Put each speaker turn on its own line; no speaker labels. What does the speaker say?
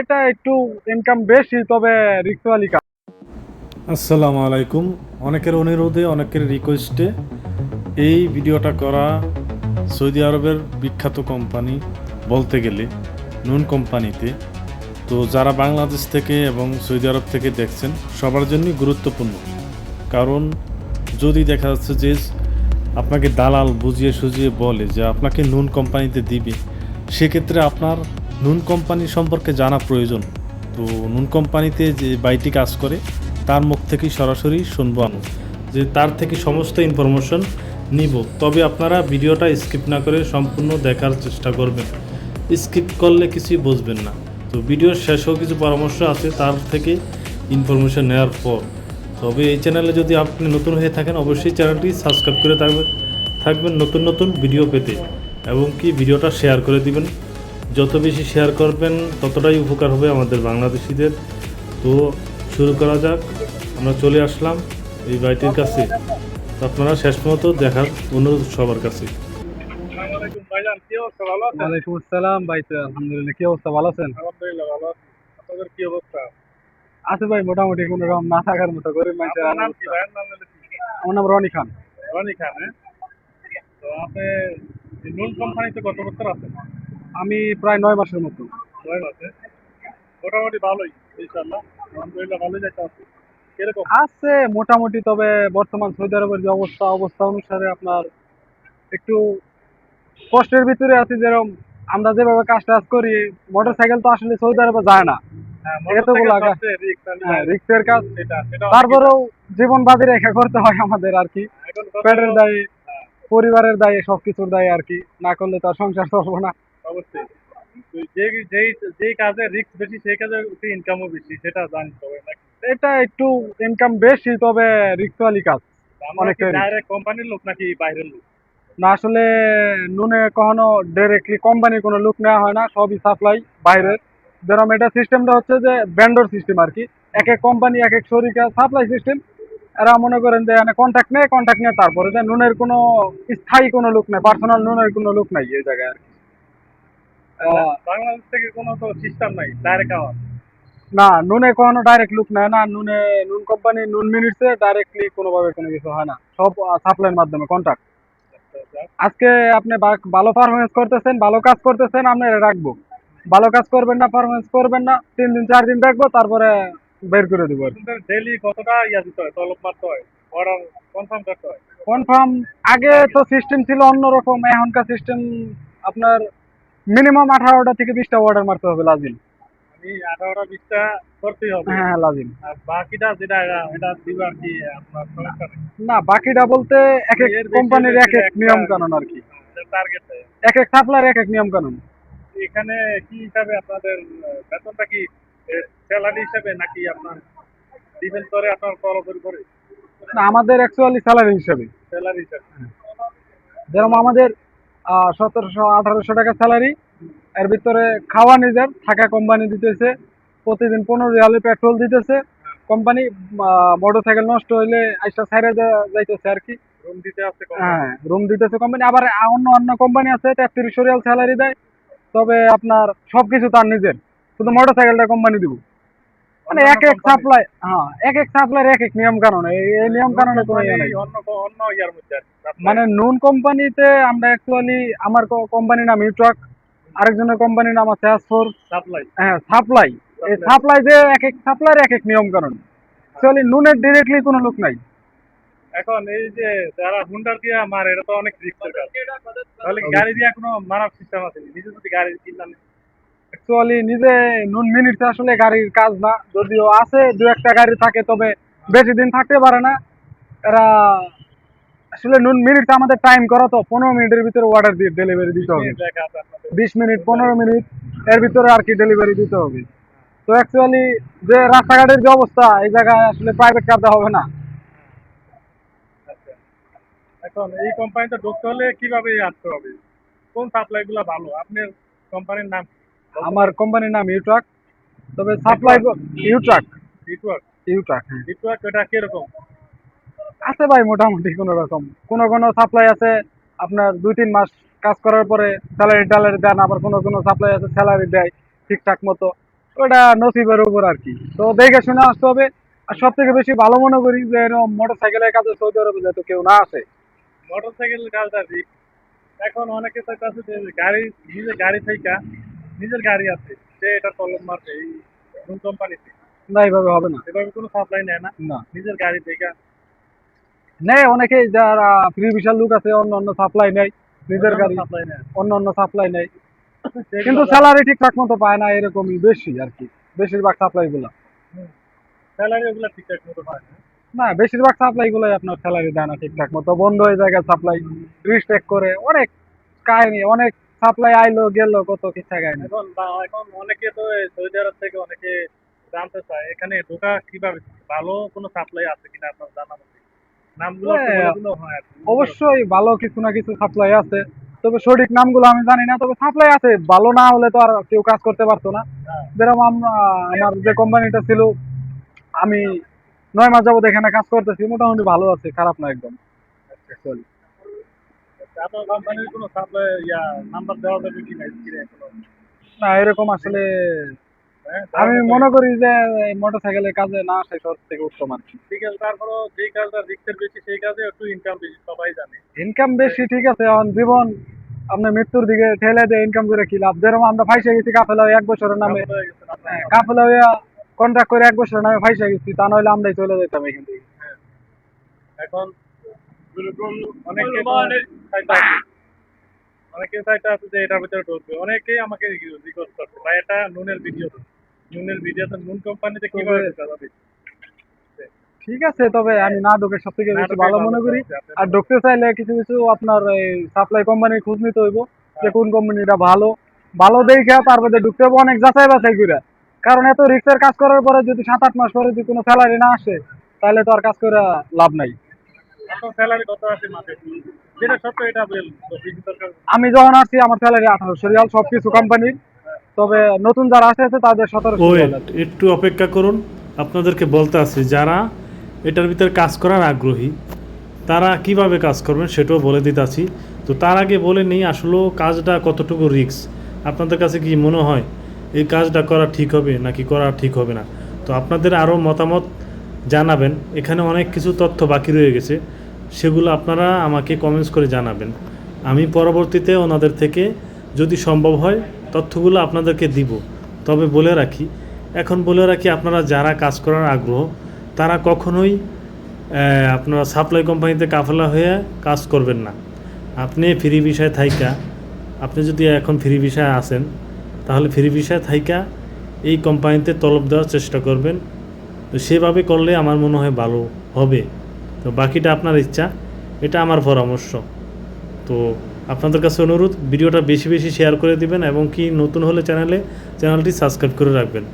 এটা একটু ইনকাম বেশি, তবে রিক্সওয়ালি কাজ
আসসালামু আলাইকুম। অনেকের অনুরোধে, অনেকের রিকোয়েস্টে এই ভিডিওটা করা সৌদি আরবের বিখ্যাত কোম্পানি বলতে গেলে নুন কোম্পানিতে তো যারা বাংলাদেশ থেকে এবং সৌদি আরব থেকে দেখছেন, সবার জন্যই গুরুত্বপূর্ণ। কারণ যদি দেখা যাচ্ছে যে আপনাকে দালাল বুঝিয়ে সুজিয়ে বলে যে আপনাকে নুন কোম্পানিতে দিবে, সেক্ষেত্রে আপনার নুন কোম্পানি সম্পর্কে জানা প্রয়োজন। তো নুন কোম্পানিতে যে বাইটি কাজ করে, তার মুখ থেকেই সরাসরি শুনব আমি। যে তার থেকে সমস্ত ইনফরমেশন নিব। তবে আপনারা ভিডিওটা স্কিপ না করে সম্পূর্ণ দেখার চেষ্টা করবেন। স্কিপ করলে কিছুই বুঝবেন না। তো ভিডিওর শেষেও কিছু পরামর্শ আছে, তার থেকে ইনফরমেশন নেওয়ার পর। তবে এই চ্যানেলে যদি আপনি নতুন হয়ে থাকেন, অবশ্যই চ্যানেলটি সাবস্ক্রাইব করে থাকবেন থাকবেন নতুন নতুন ভিডিও পেতে। এবং কি ভিডিওটা শেয়ার করে দিবেন যত বেশি শেয়ার করবেন ততটাই উপকার হবে আমাদের বাংলাদেশিদের। তো শুরু করা যাক। আমরা চলে আসলাম এই বাড়িটির কাছে। তো আপনারা শেষ পর্যন্ত দেখার অনুরোধ সবার কাছে।
আসসালামাইকুম ভাইজান কি অবস্থা? ভালো আছেন? ওয়ালাইকুম আসসালাম ভাই আলহামদুলিল্লাহ কি অবস্থা? ভালো আছেন?
আলহামদুলিল্লাহ ভালো আছি। আপনাদের কি অবস্থা?
আছে ভাই মোটামুটি কোনো রকম না থাকার মতো গরিব মানুষের? আমার নাম রনি খান।
রনি খান হ্যাঁ? তো আপনি নুন কোম্পানিতে কত বছর আছেন?
আমি প্রায় নয় মাসের মতো।
নয় মাসে? মোটামুটি ভালোই ইনশাল্লাহ আলহামদুলিল্লাহ ভালোই যাইতে আছে। কীরকম?
আছে মোটামুটি তবে বর্তমান সৌদি আরবের যে অবস্থা অবস্থা অনুসারে আপনার একটু কষ্টের ভিতরে আছি যেরকম আমরা যেভাবে কাজ টাজ করি তো আসলে সৌদি আরবে যায় না।
হ্যাঁ
হ্যাঁ। রিক্সের কাজ তারপরেও জীবন বাজি রেখে করতে হয় আমাদের আর কি। পেটের দায়ী পরিবারের দায়ী সবকিছুর দায়ী আর কি। না করলে তো আর সংসার চলবো না।
অবশ্যই। যেই যেই কাজে রিস্ক বেশি সেই কাজে ইনকামও বেশি সেটা জানি সবাই নাকি?
এটা একটু ইনকাম বেশি তবে রিক্সওয়ালি কাজ।
ডাইরেক্ট কোম্পানির লোক নাকি বাইরের লোক?
না আসলে নুনে কখনো ডাইরেক্টলি কোম্পানির কোনো লুক নেওয়া হয় না সবই সাপ্লাই বাইরের। যেরকম এটা সিস্টেমটা হচ্ছে যে ব্যান্ডর সিস্টেম আর কি। এক এক কোম্পানি এক এক শরিকা সাপ্লাই সিস্টেম এরা মনে করেন যে এখানে কন্ট্যাক্ট নেয় কন্ট্যাক্ট নিয়ে তারপরে যে নুনের কোনো স্থায়ী কোনো লুক নেই পার্সোনাল নুনের কোনো লুক নাই এই জায়গায় আর কি।
বাংলাদেশ থেকে কোনো তো সিস্টেম নাই ডাইরেক্ট আমার
না নুনে কখনো ডাইরেক্ট লুক নেয় না নুনে নুন কোম্পানি নুন মিনিটসে ডাইরেক্টলি কোনোভাবে কোনো কিছু হয় না। সব সাপ্লাইয়ের মাধ্যমে কন্ট্যাক্ট আজকে আপনি ভালো পারফরমেন্স করতেছেন ভালো কাজ করতেছেন আমরা রাখব। ভালো কাজ করবেন না পারফরমেন্স করবেন না তিন দিন চার দিন রাখব তারপরে বের করে দেবো
ডেলি কতটা ইয়া দিতে হয়? তলব মারতে হয়? অর্ডার কনফার্ম করতে হয়?
কনফার্ম আগে তো সিস্টেম ছিল অন্যরকম এখনকার সিস্টেম আপনার মিনিমাম আঠারোটা থেকে বিশটা অর্ডার মারতে হবে লাজিম।
আঠারোটা বিশটা করতেই হবে।
হ্যাঁ লাজিম।
বাকিটা যেটা এটা- এটা দিবে আর কি আপনার সমস্যা নেই
না বাকিটা বলতে এক এক কোম্পানির এক এক নিয়ম কানুন আর কি।
টার্গেট
এক এক সাপ্লাইয়ের এক এক নিয়ম কানুন।
এখানে কি হিসাবে আপনাদের বেতনটা কি স্যালারি হিসাবে নাকি আপনার ডিপেন্ড করে আপনার তরফের উপরে
না আমাদের অ্যাকচুয়ালি স্যালারি হিসেবে।
স্যালারি হিসাবে।
যেরকম আমাদের সতেরোশো আঠারোশো টাকা স্যালারি এর ভিতরে খাওয়া নিজের থাকা কোম্পানি দিতেছে। প্রতিদিন পনেরো রিয়ালে পেট্রোল দিতেছে। কোম্পানি মোটর সাইকেল নষ্ট হইলে আইসা সাইডে যাইতেছে আর কি।
রুম দিতে আছে
হ্যাঁ রুম দিতেছে কোম্পানি আবার অন্য অন্য কোম্পানি আছে তেত্রিশ রিয়াল স্যালারি দেয়। তবে আপনার সবকিছু তার নিজের। শুধু মোটর সাইকেলটা কোম্পানি দিব। মানে এক এক সাপ্লাই হ্যাঁ এক এক সাপ্লাইয়ের এক এক নিয়ম কানুন। এই নিয়ম কানুনে কোনো ইয়ে নাই।
অন্য অন্য ইয়ার মধ্যে
মানে নুন কোম্পানিতে আমরা অ্যাকচুয়ালি আমার কোম্পানির নাম ইউট্রাক আরেকজনের কোম্পানির নাম আছে অ্যাসফোর
সাপ্লাই
হ্যাঁ সাপ্লাই এই সাপ্লাই যে এক এক সাপ্লাইয়ের এক এক নিয়ম কানুন। অ্যাকচুয়ালি নুনের ডিরেক্টলি কোনো লোক নাই।
এখন এই যে যারা হুন্ডার দিয়ে মারে এটা তো অনেক রিস্কের কাজ। তাহলে গাড়ি দিয়ে কোনো মারার সিস্টেম আছে নিজে যদি গাড়ি কিনলাম
অ্যাকচুয়ালি নিজে নুন মিনিটস আসলে গাড়ির কাজ না। যদিও আছে দু একটা গাড়ি থাকে তবে বেশি দিন থাকতে পারে না। এরা আসলে নুন মিনিটস আমাদের টাইম করা তো পনেরো মিনিটের ভিতরে অর্ডার দিয়ে ডেলিভারি দিতে হবে। বিশ মিনিট পনেরো মিনিট এর ভিতরে আর কি ডেলিভারি দিতে হবে। তো অ্যাকচুয়ালি যে রাস্তাঘাটের যে অবস্থা এই জায়গায় আসলে প্রাইভেট কার দেওয়া হবে না।
আচ্ছা। এখন এই কোম্পানিতে ঢুকতে হলে কীভাবে আসতে হবে? কোন সাপ্লাই গুলা ভালো? আপনার কোম্পানির নাম
আমার কোম্পানির নাম ইউট্রাক তবে সাপ্লাই ইউট্রাক ইউট্রাক হ্যাঁ।
নেটওয়ার্ক এটা কীরকম?
আছে ভাই মোটামুটি কোনো রকম কোনো কোনো সাপ্লাই আছে আপনার দুই তিন মাস কাজ করার পরে স্যালারি ট্যালারি দেন আবার কোনো কোনো সাপ্লাই আছে স্যালারি দেয় ঠিকঠাক মতো। ওটা নসিবের উপর আর কি। তো দেখে শুনে আসতে হবে। আর সব থেকে বেশি ভালো মনে করি যে এরকম মোটর সাইকেলের কাছে সৌদি আরবে যাতে কেউ না আসে।
মোটরসাইকেল কাজটা রিস্ক এখন অনেকে চাইতেছে যে গাড়ি নিজের গাড়ি থেকে নিজের গাড়ি আছে সে এটা কলম মারছে এই কোন কোম্পানিতে
না এইভাবে হবে না।
এভাবে কোনো সাপ্লাই নেয় না।
না।
নিজের গাড়ি থেকে
নেই অনেকে যারা ফ্রি বিশাল লোক আছে অন্য অন্য সাপ্লাই নেই নিজের গাড়ি।
সাপ্লাই নেয়।
অন্য অন্য সাপ্লাই নেই কিন্তু স্যালারি ঠিকঠাক মতো পায় না এরকমই বেশি আর কি। বেশিরভাগ সাপ্লাই গুলো।
স্যালারি ওগুলো ঠিকঠাক মতো পায় না।
না বেশিরভাগ সাপ্লাই গুলোই আপনার স্যালারি দেয় না ঠিকঠাক মতো। বন্ধ হয়ে যায় সাপ্লাই রিস্টেক করে অনেক কাহিনী অনেক সাপ্লাই আইলো গেল কত কিচ্ছা কাহিনী
এখন এখন অনেকে তো সৌদি আরব থেকে অনেকে জানতে চায় এখানে ঢোকা কীভাবে? ভালো কোনো সাপ্লাই আছে কিনা আপনার জানা মতে? নামগুলো
হ্যাঁ,
হয় কি।
অবশ্যই ভালো কিছু না কিছু সাপ্লাই আছে। তবে সঠিক নামগুলো আমি জানি না তবে সাপ্লাই আছে। ভালো না হলে তো আর কেউ কাজ করতে পারতো না।
হ্যাঁ।
যেরকম আমরা আমার যে কোম্পানিটা ছিল আমি নয় মাস যাবত এখানে কাজ করতেছি মোটামুটি ভালো আছে খারাপ না একদম। Actually।
আপনার কোম্পানির কোনো সাপ্লাই ইয়া নাম্বার দেওয়া যাবে কিনা স্ক্রিনে
না এরকম আসলে
হ্যাঁ,
আমি মনে করি যে মোটর সাইকেলের কাজে না আসে সব থেকে উত্তম আর কি।
ঠিক আছে তারপরও যেই কাজটা রিস্কের বেশি সেই কাজে একটু ইনকাম বেশি সবাই জানে।
ইনকাম বেশি ঠিক আছে এখন জীবন আপনি মৃত্যুর দিকে ঠেলে দিয়ে ইনকাম করে কি লাভ? যেরকম আমরা ফাইসে গেছি কাফেলা এক বছরের নামে।
হয়ে।
হ্যাঁ, কাফেলা কন্ট্রাক্ট করে এক বছরের নামে ফাইসে গেছি তা নইলে আমরাই চলে যেতাম এখান থেকে।
এখন অনেকে। অনেকে আছে। যে এটার ভিতরে ঢুকবে। অনেকেই আমাকে রিকোয়েস্ট করছে। ভাই এটা নুনের ভিডিও নুনের ভিডিওতে নুন কোম্পানিতে কীভাবে
ঠিক আছে তবে আমি না ঢোকে সব থেকে বেশি ভালো মনে করি। আর ঢুকতে চাইলে কিছু কিছু আপনার সাপ্লাই কোম্পানির খোঁজ নিতে হইব যে কোন কোম্পানিটা ভালো। ভালো দেখে তারপরে ঢুকতে হবে অনেক যাচাই বাছাই করে। কারণ এত রিক্সের কাজ করার পরে যদি সাত আট মাস পরে যদি কোনো স্যালারি না আসে তাহলে তো আর কাজ করে লাভ নাই।
স্যালারি কত আছে মাসে? যেটা সত্য এটা বল তো বিজি সরকার।
আমি যখন আসছি আমার স্যালারি আঠারোশো রিয়াল সব কিছু কোম্পানির তবে নতুন যারা আসতে আছে তাদের রিয়াল
একটু অপেক্ষা করুন। আপনাদেরকে বলতে আছি যারা এটার ভিতরে কাজ করার আগ্রহী তারা কীভাবে কাজ করবেন সেটাও বলে দিতেছি তো তার আগে বলে নিই আসলেও কাজটা কতটুকু রিস্ক আপনাদের কাছে কি মনে হয় এই কাজটা করা ঠিক হবে নাকি করা ঠিক হবে না? তো আপনাদের আরও মতামত জানাবেন। এখানে অনেক কিছু তথ্য বাকি রয়ে গেছে। সেগুলো আপনারা আমাকে কমেন্টস করে জানাবেন। আমি পরবর্তীতে ওনাদের থেকে যদি সম্ভব হয় তথ্যগুলো আপনাদেরকে দিব। তবে বলে রাখি, এখন বলে রাখি আপনারা যারা কাজ করার আগ্রহ, তারা কখনোই আপনারা সাপ্লাই কোম্পানিতে কাফেলা হয়ে কাজ করবেন না। আপনি ফ্রি বিষয় থাইকা, আপনি যদি এখন ফ্রি বিষয়ে আসেন তাহলে ফ্রি বিষয় থাইকা, এই কোম্পানিতে তলব দেওয়ার চেষ্টা করবেন। তো সেভাবে করলে আমার মনে হয় ভালো হবে। তো বাকিটা আপনার ইচ্ছা, এটা আমার পরামর্শ। তো আপনাদের কাছে অনুরোধ, ভিডিওটা বেশি বেশি শেয়ার করে দিবেন এবং কি নতুন হলে চ্যানেলে চ্যানেলটি সাবস্ক্রাইব করে রাখবেন।